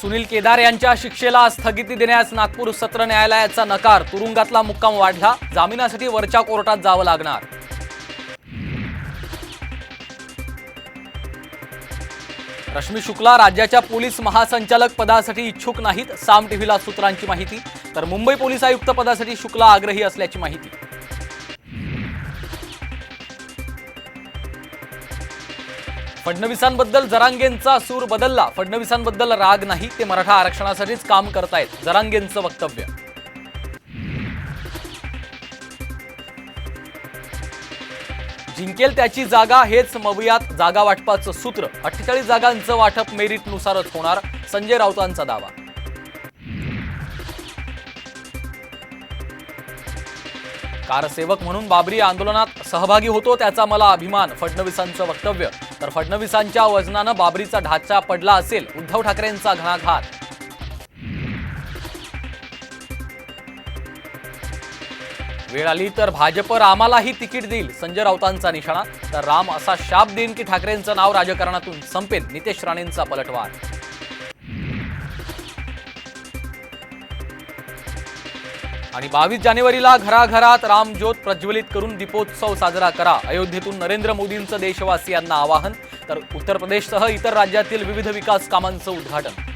सुनील केदार यांच्या शिक्षेला स्थगिती देण्यास नागपूर सत्र न्यायालयाचा नकार. तुरुंगातला मुक्काम वाढला. जामिनासाठी वरच्या कोर्टात जावं लागणार. रश्मी शुक्ला राज्याच्या पोलीस महासंचालक पदासाठी इच्छुक नाहीत साम टीव्हीला सूत्रांची माहिती. तर मुंबई पोलीस आयुक्त पदासाठी शुक्ला आग्रही असल्याची माहिती. फडणवीसांबद्दल जरांगेंचा सूर बदलला. फडणवीसांबद्दल राग नाही ते मराठा आरक्षणासाठीच काम करतायत. जरांगेंचं वक्तव्य. जिंकेल त्याची जागा हेच मवियात जागा वाटपाचं सूत्र. अठ्ठेचाळीस जागांचं वाटप मेरिटनुसारच होणार संजय राऊतांचा दावा. कारसेवक म्हणून बाबरी आंदोलनात सहभागी होतो त्याचा मला अभिमान फडणवीसांचं वक्तव्य. तर फडणवीसांच्या वजनानं बाबरीचा ढाचा पडला असेल उद्धव ठाकरेंचा घणाघात. वेळ आली तर भाजप रामालाही तिकीट देईल संजय राऊतांचा निशाणा. तर राम असा शाप देईन की ठाकरेंचं नाव राजकारणातून संपेल नितेश राणेंचा पलटवार. आणि बावीस जानेवारीला घराघरात रामज्योत प्रज्वलित करून दीपोत्सव साजरा करा. अयोध्येतून नरेंद्र मोदींचं देशवासियांना आवाहन तर उत्तर प्रदेशसह इतर राज्यातील विविध विकास कामांचं उद्घाटन.